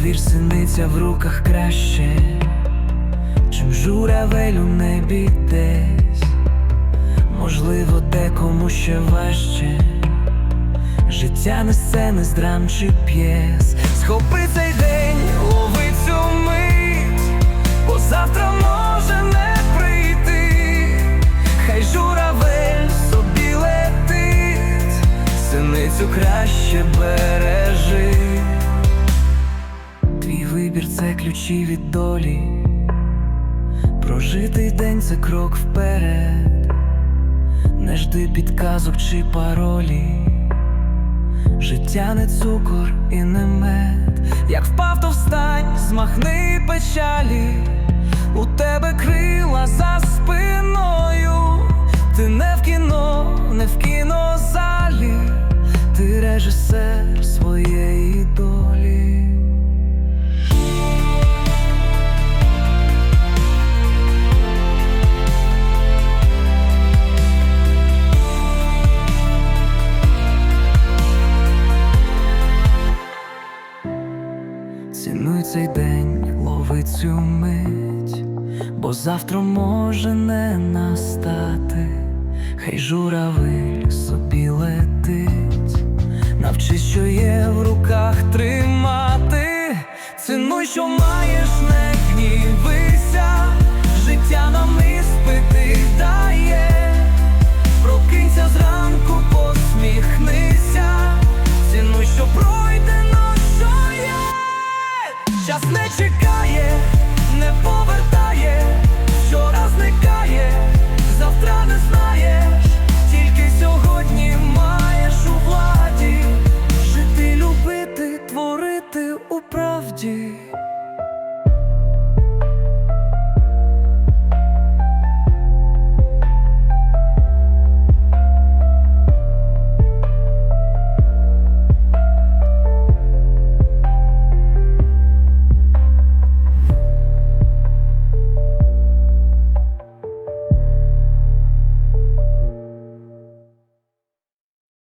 Повір, синиця в руках краще, чим журавель у небі десь. Можливо, декому ще важче. Життя не сцени з драм чи п'єс. Схопи цей день, лови цю мить, бо завтра може не прийти. Хай журавель собі летить, синицю краще бережи. Ключі від долі. Прожитий день це крок вперед. Не жди підказок чи паролі. Життя не цукор і не мед. Як впав, то встань, змахни печалі. У тебе крила Цінуй цей день, лови цю мить, бо завтра може не настати, хай журавель собі летить, навчись, що є в руках тримати, цінуй, що маєш. чекає, не повертає, вчора зникає, завтра не.